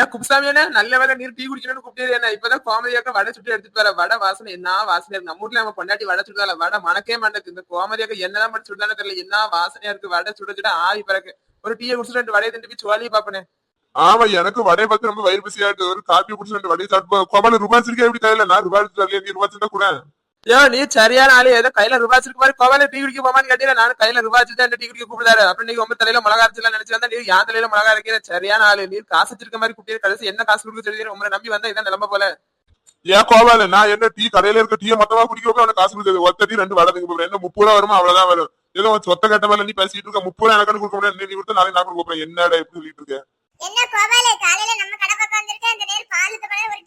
ஏன் குப்சாமி என்ன நல்ல வேலை நீர் டீ குடிக்கணும்னு கூப்பிட்டு என்ன இப்பதான் கோமதியாக்க வடை சுட்டு எடுத்துட்டு வர. வடை வாசனை என்ன வாசனை இருக்கு? நம்ம ஊர்ல நம்ம பொண்டாட்டி வடை சுடுதால வடை மணக்கே மாட்டேங்குது. இந்த கோமதியாக்க என்னதான் மட்டும் சுடுதானே தெரியல. என்ன வாசனையா இருக்கு? வடை சுட சுட ஆவி பிறகு ஒரு டீயை குடிச்சு ரெண்டு வடையை திண்டு போய் சோழியை பாப்பனே ஆமா எனக்கு வடை பார்த்து ரொம்ப வயிறு பசியாட்டு ஒரு காப்பி குடிச்சு ரெண்டு வடையை சாப்பிட்டு கோபால ரூபாய் இருக்கே எப்படி கையில நான் ரூபாய் எடுத்து நீ ரூபாய் கூட. ஐயோ நீ சரியான ஆளு. ஏதோ கையில ரூபாய் இருக்கு மாதிரி கோவால டீ குடிக்க போமான்னு கேட்டீங்க. நானும் கையில ரூபாய் வச்சு தான் டீ குடிக்க கூப்பிடாரு அப்புறம் நீங்க உங்க தலையில மிளகா அரைச்சலாம் நினைச்சு வந்தா நீ யான் தலையில மிளகா அரைக்கிற சரியான ஆளு. நீ காசு வச்சிருக்க மாதிரி கூப்பிட்டு கடைசி என்ன காசு கொடுக்க சொல்லி உங்களை நம்பி வந்தா இதான் நிலம்ப போல. ஏன் கோபால நான் என்ன டீ கடையில இருக்க டீயை மொத்தமா குடிக்க போய் காசு கொடுத்தது? ஒத்த டீ ரெண்டு போறேன் என்ன முப்பது ரூபா வருமா? அவ்வளவுதான் வரும். ஏதோ சொத்த கட்ட மேல நீ பேசிட்டு இருக்க. முப்பது ரூபா எனக்கு கொடுக்க முடியாது. நீ கொடுத்து நாளைக்கு நான் கொடுக்க போறேன் என்னடா எப்படி சொல்லிட்டு இருக்க? என்ன கோபாலே காலையில நம்ம கடை பக்கம் வந்திருக்க இந்த நேரம் பால் ஒரு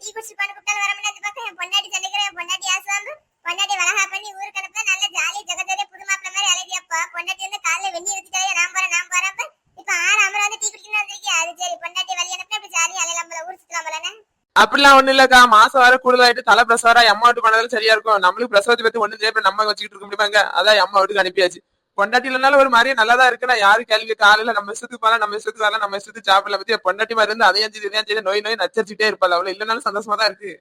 அப்படிலாம் ஒண்ணு இல்லக்கா. மாசம் வர கூடுதலாயிட்டு தலை பிரசவரா அம்மா வீட்டு பண்ணதுல சரியா இருக்கும். நம்மளுக்கு பிரசவத்தை பத்தி ஒண்ணு செய்ய நம்ம வச்சுக்கிட்டு இருக்க முடியுமாங்க? அதான் அம்மா வீட்டுக்கு அனுப்பியாச்சு. பொண்டாட்டி இல்லைனாலும் ஒரு மாதிரியே நல்லதா இருக்குன்னா யாரு கேள்வி காலையில நம்ம இஷ்டத்துக்கு போலாம் நம்ம இஷ்டத்துக்கு வரலாம் நம்ம இஷ்டத்துக்கு சாப்பிடல பத்தி பொண்டாட்டி மாதிரி இருந்து அதையும் செய்து இதையும் செய்து நோய் நோய் நச்சரிச்சுட்டே இருப்பாள் அவளை இல்லைனாலும் சந்தோஷமா தான் இருக்கு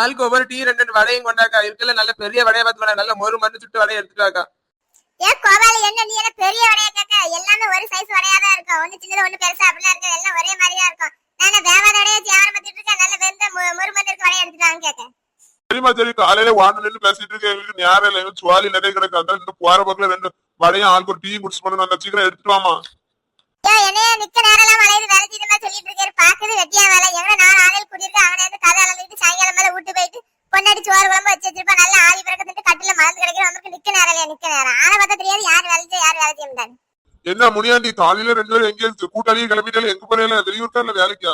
ஆளுக்கு ஒவ்வொரு டீ ரெண்டு வடையும் கொண்டாக்கா. இருக்குல்ல நல்ல பெரிய வடையை பார்த்து நல்ல மொறு மருந்து சுட்டு வடையை எடுத்துட்டு ஏன் கோபால என்ன நீ என்ன பெரிய வடையா கேட்க? எல்லாமே ஒரு சைஸ் வடையா தான் இருக்கும். ஒண்ணு சின்னது ஒண்ணு பெருசா அப்படிலாம் இருக்கு. எல்லாம் ஒரே மாதிரி தான் இருக்கும். நான் வேவாத வடையா வியாபாரம் பண்ணிட்டு இருக்கேன்? நல்ல வெந்த மு- முறுமந்து இருக்க வடையா எடுத்துட்டாங்க கேட்க சரிமா சரி காலையில நின்று பேசிட்டு இருக்க எங்களுக்கு இல்லை. எங்களுக்கு சுவாலி நிறைய கிடக்கு. அதான் இந்த போற பக்கத்துல ரெண்டு வடையும் ஆளுக்கு ஒரு டீ குடிச்சு பண்ணணும் அந்த சீக்கிரம் எடுத்துட்டு வாமா ஏன் என்னைய நிக்க நேரம் எல்லாம் வளையுது வேலை செய்யுது மாதிரி சொல்லிட்டு இருக்காரு முனியாண்டி காலையில ரெண்டு பேரும் எங்க கூட்டாளியும் கிளம்பிட்டாலும் எங்க போறீங்களா வெளியூருக்கா இல்ல வேலைக்கா?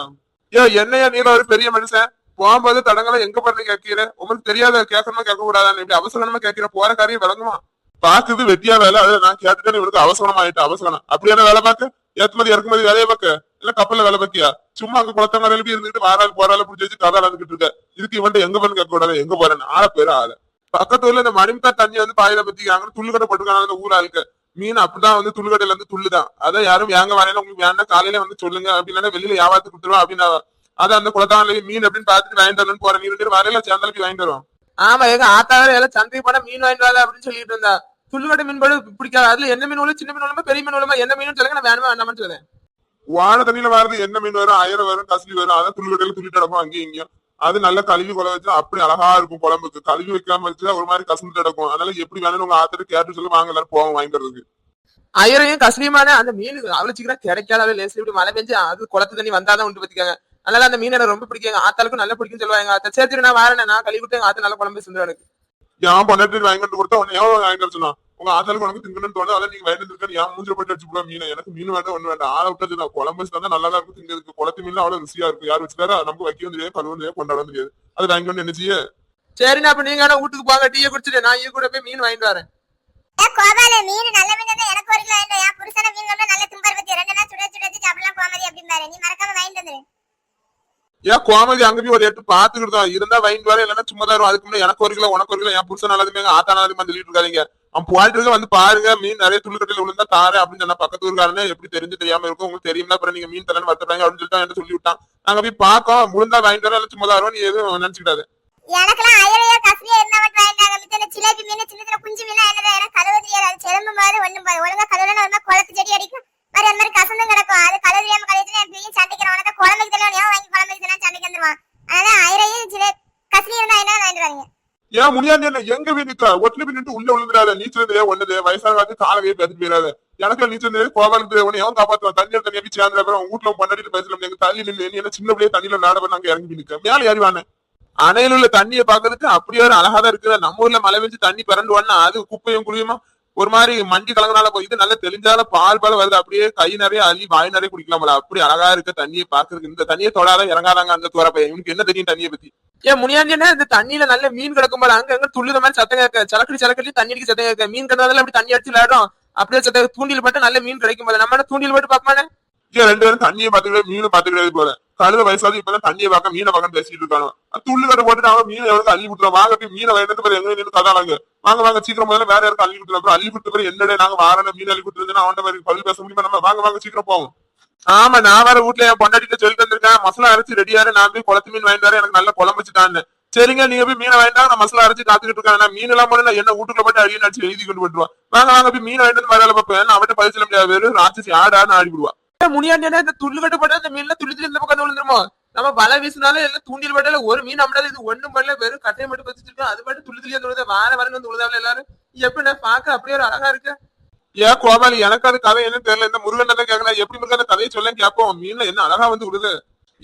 ஏன் என்னையா நீரா ஒரு பெரிய மனுஷன்? போகும்போது தடங்களை எங்க போறது கேட்கிற? உங்களுக்கு தெரியாத கேட்கணுமா கேட்க கூடாதான்னு இப்படி அவசரமா கேட்கிற போற காரியம் விளங்குமா? பாக்குது வெட்டியா வேலை அதுல நான் கேட்டுட்டேன் இவனுக்கு அவசரமா. ஆயிட்டு அவசரம் அப்படியான வேலை பார்க்க? ஏற்றுமதி இறக்குமதி வேலையை பார்க்க? இல்ல கப்பல்ல வேலை பார்த்தியா சும்மா அங்க குளத்தங்க எழுப்பி இருந்துட்டு வாரால் போறால புடிச்சு வச்சு கதை நடந்துகிட்டு இருக்க. இதுக்கு இவன்ட்ட எங்க பண்ணு கேட்க கூடாது. எங்க போறேன்னு? ஆள பேரு ஆள பக்கத்து ஊர்ல இந்த மணிமுத்தா தண்ணி வந்து பாயில பத்திக்கிறாங்க துள்ளுக்கடை போட்டுருக்காங்க அந்த ஊர் மீன் அப்படிதான் வந்து துள்ளுக்கடையில இருந்து துள்ளுதான். அதை யாரும் வாங்க வரேன்னு உங்களுக்கு வேணா காலையில வந்து சொல்லுங்க. அப்படின்னா வெளியில வியாபாரத்துக்கு கொடுத்துருவா அப்படின்னா அது அந்த குளத்தாங்க மீன் அப்படின்னு பாத்துட்டு வாங்கிட்டு வரணும்னு போறேன். நீ ரெண்டு பேரும் வரையில சேர்ந்தாலும் போய் வாங்கிட்டு வருவோம். ஆமா எங்க ஆத்தாவே எல்லாம் சந்தைக்கு போனா மீன் வாங்கிட்டு வரல அப்படின்னு சொல்லிட்டு இருந்தா. துள்ளுக்கடை மீன் போட பிடிக்காது. அதுல என்ன மீன் உள்ள சின்ன மீன் உள்ள பெரிய மீன் உள்ள என்ன மீன் சொல்லுங்க. நான் வேணுமா வேண்டாமான்னு சொல்லுவேன். வாழை தண்ணியில வர்றது என்ன மீன் வரும்? அயரம் வரும் கசிலி வரும். அதான் துள்ளுக்கடையில துள்ளிட்டு அங்கேயும் இங்கேயும். அது நல்ல கழுவி குழம்பு வச்சு அப்படி அழகா இருக்கும் குழம்புக்கு. கழுவி வைக்காம வச்சா ஒரு மாதிரி கசந்து கிடக்கும். அதனால எப்படி வேணும்னு உங்க ஆத்திட்டு கேட்டு சொல்லி வாங்க எல்லாரும் போவோம் வாங்கிக்கிறதுக்கு. ஐயரையும் கஸ்லியமான அந்த மீன் அவ்வளவு சீக்கிரம் கிடைக்காத லேசு இப்படி மழை பெஞ்சு அது குளத்து தண்ணி வந்தாதான் உண்டு பத்திக்காங்க. அதனால அந்த மீன் எனக்கு ரொம்ப பிடிக்கும். ஆத்தாளுக்கும் நல்லா பிடிக்கும் சொல்லுவாங்க. ஆத்தா சரி நான் வரேன் நான் கழுவி விட்டு ஆத்தா நல்ல குழம்பு செஞ்சு எனக்கு ஏன் பொண்டாட்டி வாங்கிட்டு கொடுத்தா உன்னை எவ்வளவு வாங்கிட்டு சொன்னா உங்க ஆத்தாளுக்கு உனக்கு திங்கணும்னு தோணும் அதான் நீங்க வாங்கிட்டு இருக்கேன் ஏன் மூஞ்சில போட்டு வச்சு போட மீன். எனக்கு மீன் வேண்டாம் ஒண்ணு வேண்டாம். ஆளை விட்டது நான் குழம்பு வச்சு தந்தா நல்லா தான் இருக்கும் திங்கிறதுக்கு குளத்து மீன் அவ்வளவு ருசியா இருக்கும். யார் வச்சுட்டாரா நமக்கு வைக்கவும் தெரியாது கழுவும் தெரியாது கொண்டாடவும் தெரியாது அது வாங்கி வந்து என்ன செய்ய? சரிண்ணா அப்ப நீங்க வேணா வீட்டுக்கு போங்க. டீயை குடிச்சிட்டு நான் இங்க கூட போய் மீன் வாங்கிட்டு வரேன். கோபால மீன் நல்ல மீன் தான்? எனக்கு ஒரு கிலோ வேண்டாம் என் புருஷன மீன் கொண்டு நல்ல தும்பர் பத்தி ரெண்டு நாள் சுட சுட வச்சு சாப்பிடலாம் கோமதி அப்படிம்பாரு. நீ மறக்காம வாங்கிட்டு வந்துரு. ஏன் கோமதி அங்க போய் ஒரு எட்டு பாத்துக்கிட்டு தான். இருந்தா வாங்கிட்டு வர இல்லைன்னா சும்மா தான் வரும். அதுக்கு முன்னாடி எனக்கு ஒரு கிலோ உனக்கு ஒரு கிலோ. என் புருஷன் நல்லதுமே ஆத்தா நல்லதுமே சொல்லிட்டு இருக்காதீங்க. போயிட்டு வந்து பாருங்க மீன் நிறைய துள்ளுக்கட்டில விழுந்தா தாரு அப்படின்னு சொன்னா பக்கத்து ஊருக்காரனே எப்படி தெரிஞ்சு தெரியாம இருக்கும். உங்களுக்கு தெரியும்னா அப்புறம் நீங்க மீன் தரேன்னு வருத்துறாங்க அப்படின்னு சொல்லிட்டு அவன்கிட்ட சொல்லி விட்டான் நாங்க போய் பாக்கோம் முழுந்தா வாங்கிட்டு வரோம் சும்மா தான் நீ எதுவும் நினைச்சுக்கிட்டாது எனக்கெல்லாம் ஏன் முடியாது என்ன? எங்க போய் நிக்க ஒட்டுல நின்று உள்ள விழுந்துடாத நீச்சல் தெரியாது ஒண்ணுது. வயசான காலத்து காலவே பேசிட்டு போயிடாத எனக்கு நீச்சல் தெரியாது கோபாலுக்கு தெரியாது உன்னை எவன் காப்பாத்துவான்? தண்ணியில் தண்ணியா போய் சேர்ந்த அப்புறம் வீட்டுல பண்ணாடிட்டு பேசல எங்க தள்ளி நின்று என்ன சின்ன பிள்ளைய தண்ணியில நாட நாங்க இறங்கி போய் மேல ஏறிவானே அணையில உள்ள தண்ணியை பாக்குறதுக்கு அப்படியே ஒரு அழகா தான் இருக்குது. நம்ம ஊர்ல மழை பெஞ்சு தண்ணி பிறண்டு அது குப்பையும் குழியுமா? ஒரு மாதிரி மண்டி கலங்கனால போய் இது நல்ல தெளிஞ்சால பால் பால் வருது. அப்படியே கை நிறைய அள்ளி வாய் நிறைய குடிக்கலாம்ல அப்படி அழகா இருக்க தண்ணியை பாக்குறதுக்கு இந்த தண்ணியை தொடாத இறங்காதாங்க அந்த துறப்பையன் இவனுக்கு என்ன தெரியும் தண்ணியை பத்தி? ஏன் முனியாண்டி என்ன இந்த தண்ணியில நல்ல மீன் கிடக்கும் போல. அங்க அங்க துள்ளுத மாதிரி சத்தம் கேட்க சலக்கடி சலக்கடி தண்ணி அடிக்க சத்தம் கேட்க. மீன் கிடந்தாலும் அப்படி தண்ணி அடிச்சு விளையாடும் அப்படியே சத்த தூண்டில் பட்டு நல்ல மீன் கிடைக்கும் போல. நம்ம தூண்டில் பட்டு பாப்பமானே இங்க ரெண்டு பேரும் தண்ணியை பாத்துக்கிட்டு மீன் பாத்துக்கிட்டே போல. கழுத வயசாவது இப்பதான் தண்ணியை பார்க்க மீனை பார்க்க பேசிட்டு இருக்கானோ துள்ளு கட்ட போட்டு அவன் மீனை எவனுக்கு அள்ளி விட்டுறோம் வாங்க போய் மீனை வாங்கிட்டு எங்க நின்று கதானாங்க வாங்க. வாங்க சீக்கிரம் முதல்ல வேற யாருக்கு அள்ளி விட்டுறோம் அள்ளி விட்டு பிறகு என்னடே நாங்க வாரன மீன் அள்ளி விட்டுருந்தா அவன் மாதிரி பல் பேச முடியுமா? நம்ம வாங்க வாங்க சீக்கிரம் போவோம். ஆமா நான் வேற வீட்டுல என் பொண்டாட்டிட்டு சொல்லிட்டு வந்திருக்கேன். மசாலா அரைச்சு ரெடியாரு நான் போய் குளத்து மீன் வாங்கிட்டு வரேன். எனக்கு நல்லா குழம்பு வச்சுட்டான்னு. சரிங்க நீங்க போய் மீனை வாங்கிட்டா நான் மசாலா அரைச்சு காத்துக்கிட்டு இருக்கேன். மீன் எல்லாம் போல என்ன வீட்டுக்குள்ள போட்டு அடியே நடிச்சு எழுதி கொண்டு போட்டுருவா வாங்க வாங்க போய் மீன் வாங்கிட்டு வந்து பார்ப்பேன் நான் அவட்ட பதில் சொல்ல முடியாது. வெறும் ராட்சசி ஆடான்னு ஆடி விடுவா முனியாண்டியா இந்த துள்ளு கட்டு போட்டா இந்த மீன்ல துள்ளி இந்த பக்கம் விழுந்துருமா? நம்ம பல வீசினாலும் எல்லாம் தூண்டில் பட்டால ஒரு மீன் நம்மளால இது ஒண்ணும் பண்ணல வெறும் கட்டையை மட்டும் வச்சிருக்கோம். அது மட்டும் துள்ளி துளியா தொழுத வார வரன்னு வந்து உழுதாவில எல்லாரும்? எப்படி நான் பாக்க அப்படியே ஒரு அழகா இருக்கு. ஏன் கோபாலி எனக்கு அது கதை என்ன தெரியல. இந்த முருகன் தான் கேட்கலாம் எப்படி முருகன் அந்த கதையை சொல்ல கேட்போம். மீன்ல என்ன அழகா வந்து விடுது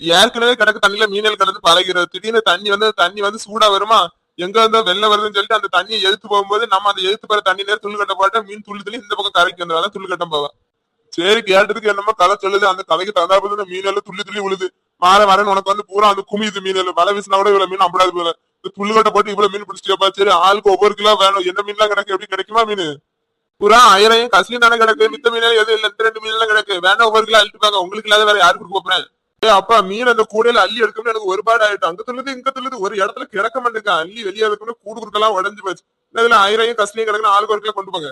ஏற்கனவே கிடக்கு தண்ணியில மீனல் கிடந்து பழகிறது திடீர்னு தண்ணி வந்து தண்ணி வந்து சூடா வருமா? எங்க இருந்தோ வெள்ளம் வருதுன்னு சொல்லிட்டு அந்த தண்ணியை எடுத்து போகும்போது நம்ம அந்த எதிர்த்து போற தண்ணி நேரம் துள்ளு கட்ட போட்டா மீன் துள்ளி துள்ளி இந்த பக்கம் கரைக்கு வந்தாலும் துள்ளு கட்டம் போவேன். சரி கேட்டதுக்கு என்னமோ கதை சொல்லுது. அந்த கதைக்கு தகுந்தா இந்த மீன் எல்லாம் துள்ளி துள்ளி விழுது. மாற வரன்னு உனக்கு வந்து பூரா வந்து குமிது மீன் இல்ல வலை வீசினா கூட இவ்வளவு மீன் அம்படாது போல. இந்த துள்ளு போட்டு இவ்வளவு மீன் பிடிச்சிட்டப்பா சரி ஆளுக்கு ஒவ்வொரு கிலோ வேணும். என்ன மீன்லாம் கிடக்கு? எப்படி கிடைக்குமா மீன்? பூரா ஆயிரம் கசியும் தானே கிடக்கு. மித்த மீன் எதுவும் இல்ல. ரெண்டு மீன் எல்லாம் கிடக்கு. வேணா ஒவ்வொரு கிலோ அழிட்டுப்பாங்க உங்களுக்கு இல்லாத வேற யாருக்கு கொடுக்க போறேன்? ஏ அப்பா மீன் அந்த கூடையில அள்ளி எடுக்கணும்னு எனக்கு ஒருபாடு ஆயிட்டு. அங்க துள்ளுது இங்க துள்ளுது. ஒரு இடத்துல கிடக்க மாட்டேங்க அள்ளி வெளியே எடுக்கணும் கூடு குறுக்கெல்லாம் உடஞ்சு போச்சு. இதுல ஆயிரம் கசிலையும் கிடக்குன்னு ஆளுக்கு ஒரு கிலோ கொண்டு போங்க.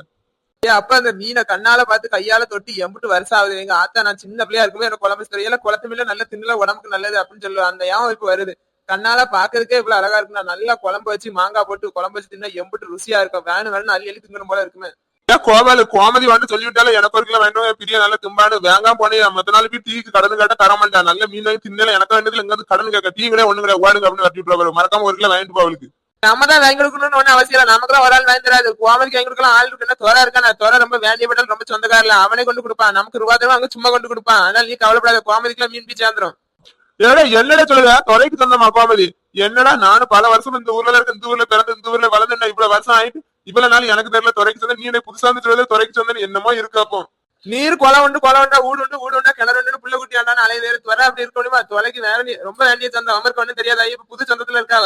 அப்ப அந்த மீனை கண்ணால பார்த்து கையால தொட்டு எம்பிட்டு வருஷம் ஆகுது எங்க ஆத்தா நான் சின்ன பிள்ளையா இருக்கும்போது எனக்கு குழம்பு தெரியல குளத்துமில்ல நல்ல தின்னல உடம்புக்கு நல்லது அப்படின்னு சொல்லுவேன் அந்த ஏன் இப்ப வருது? கண்ணால பாக்குறதுக்கே இவ்வளவு அழகா இருக்கு நான் நல்லா குழம்பு வச்சு மாங்காய் போட்டு குழம்பு வச்சு தின்னா எம்பிட்டு ருசியா இருக்கும். வேணும் வேணும் அள்ளி அள்ளி திங்கணும் போல இருக்குமே. ஏன் கோபாலு கோமதி வந்து சொல்லிவிட்டாலும் எனக்கு ஒரு கிலோ வேணும் பெரிய நல்ல திம்பாடு. வேங்காம் போனே மத்த நாள் போய் டீக்கு கடன் கேட்டா தர மாட்டேன் நல்ல மீன் வாங்கி தின்னல எனக்கு வேண்டியதுல எங்க கடன் கேட்க டீ கூட ஒண்ணு கிடையாது ஓடுங்க அப்படின்னு வரட்டி மறக்காம ஒரு கிலோ வாங்கிட்டு போவலுக்கு நம்ம தான் வாங்கி கொடுக்கணும்னு ஒண்ணு அவசியம் இல்லை. நமக்கு ஒரு ஆள் வாங்கி தராது. கோமதிக்கு வாங்கி கொடுக்கலாம். ஆள் இருக்குன்னா தோரா இருக்கா நான் தோரா ரொம்ப வேண்டியப்பட்டால் ரொம்ப சொந்தக்காரல அவனே கொண்டு கொடுப்பான். நமக்கு ரூபா தருவா அங்க சும்மா கொண்டு கொடுப்பான். அதனால நீ கவலைப்படாத. கோமதிக்குலாம் மீன் பீச்சு ஆந்துரும். ஏடா என்னடா சொல்லுத தொலைக்கு சொந்தமா கோமதி என்னடா நானும் பல வருஷம் இந்த ஊர்ல இருக்க இந்த ஊர்ல பிறந்து இந்த ஊர்ல வளர்ந்து என்ன இவ்வளவு வருஷம் ஆயிட்டு இவ்வளவு நாள் எனக்கு தெரியல துறைக்கு சொந்த நீ எனக்கு புதுசா வந்து சொல்லுது துறைக்கு சொந்த என்னமோ இருக்கு அப்போ. நீர் கொலை உண்டு கொலை உண்டா ஊடு உண்டு ஊடு உண்டா கிணறு உண்டு புள்ள குட்டி ஆண்டான்னு அலைய வேறு துவர அப்படி இருக்க முடியுமா தொலைக்கு வேற நீ ரொம்ப வேண்டிய சொந்தம். அவருக்கு ஒண்ணும் தெரியாதா? இப்ப புது சொந்தத்துல இருக்காவ.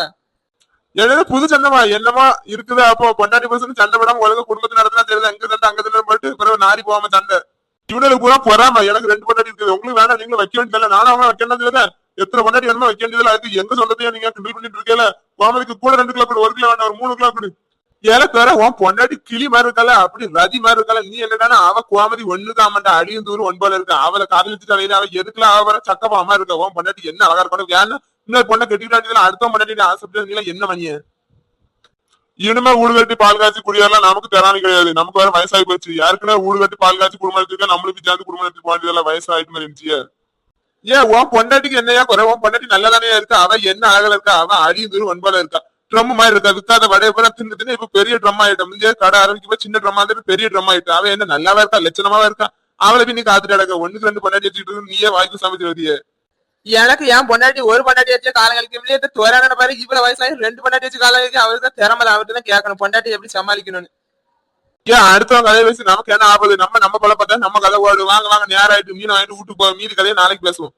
என்னது புது சந்தமா? என்னமா இருக்குது? அப்போ பொண்டாட்டி பசங்க சண்டை போடாம உலக குடும்பத்து நடத்தினா தெரியுது. அங்க சண்டை அங்க சண்டை போட்டு பிறகு நாரி போகாம சண்டை. இவனுக்கு பூரா பொறாம. எனக்கு ரெண்டு பொண்டாட்டி இருக்குது. உங்களுக்கு வேணாம் நீங்களும் வைக்க வேண்டியதில்ல நானும் அவங்க வைக்கணும்னு எத்தனை பொண்டாட்டி வேணுமோ வைக்க வேண்டியதில்ல அதுக்கு எங்க சொந்தத்தையும் நீங்க கிண்டல் பண்ணிட்டு இருக்கல கோமதிக்கு கூட ரெண்டு கிலோ கொடு ஒரு கிலோ வேண்டாம் ஒரு மூணு கிலோ கொடு. ஏல பேர உன் பொண்டாட்டி கிளி மாதிரி இருக்கல அப்படி ரதி மாதிரி இருக்கல. நீ என்னடானா அவ கோமதி ஒண்ணுக்கு அடியும் தூரம் ஒன்பதுல இருக்க. அவளை காதலிச்சு தலையில அவ எதுக்குல அவ வர சக்கப்பாமா இருக்க? உன் பொண்டாட்டி என்ன அழகா இருக்கணும் ஏன்னா இன்னொரு பொண்ணை கட்டிக்கிட்டாண்டியதுல அடுத்த பொண்டாட்டி ஆசைப்பட்டு என்ன பண்ணிய இனிமே ஊடு கட்டி பால் காய்ச்சி குடியெல்லாம் நமக்கு தராணி கிடையாது. நமக்கு வேற வயசாகி போச்சு. யாருக்குன்னா ஊடு கட்டி பால் காய்ச்சி குடும்பம் எடுத்துருக்கா நம்மளுக்கு சேர்ந்து குடும்பம் எடுத்து போனதெல்லாம் வயசாயிட்டு மாதிரி இருந்துச்சு. ஏன் உன் பொண்டாட்டிக்கு என்னையா குறை? உன் பொண்டாட்டி நல்லதானே இருக்கா? அவ என்ன அழகல இருக்கா? அவ அடியும் தூரம் ஒன்பதுல இருக்கா? ட்ரம் மாதிரி இருக்கா. விற்காத வடைய பூரா தின்னு தின்னு இப்ப பெரிய ட்ரம் ஆயிட்டா முந்தைய கடை ஆரம்பிக்கும் சின்ன ட்ரம் வந்துட்டு பெரிய ட்ரம் ஆயிட்டா அவ என்ன நல்லாவா இருக்கா? லட்சணமாவா இருக்கா? அவளை போய் நீ காத்துட்டு அடக்க ஒண்ணுக்கு ரெண்டு பொண்டாட்டி வச்சுட்டு நீயே வாய்க்கு சமைச்சு வருதியே எனக்கு ஏன் பொண்டாட்டி ஒரு பொண்டாட்டி வச்சு காலம் கழிக்க முடியாது துவரான பாரு இவ்வளவு வயசாகி ரெண்டு பொண்டாட்டி வச்சு காலம் கழிக்க அவருக்கு தான் திறமை அவர்கிட்ட தான் கேட்கணும். பொண்டாட்டி எப்படி சமாளிக்கணும்னு. ஏன் அடுத்தவங்க கதையை பேசி நமக்கு என்ன ஆகுது நம்ம நம்ம பழப்பத்த நம்ம கதை ஓடு வாங்க வாங்க நேரம் ஆயிட்டு மீன் வாங்கிட்டு வீட்டுக்கு போவோம் மீதி கதையை நாளைக்கு பேசுவோம்.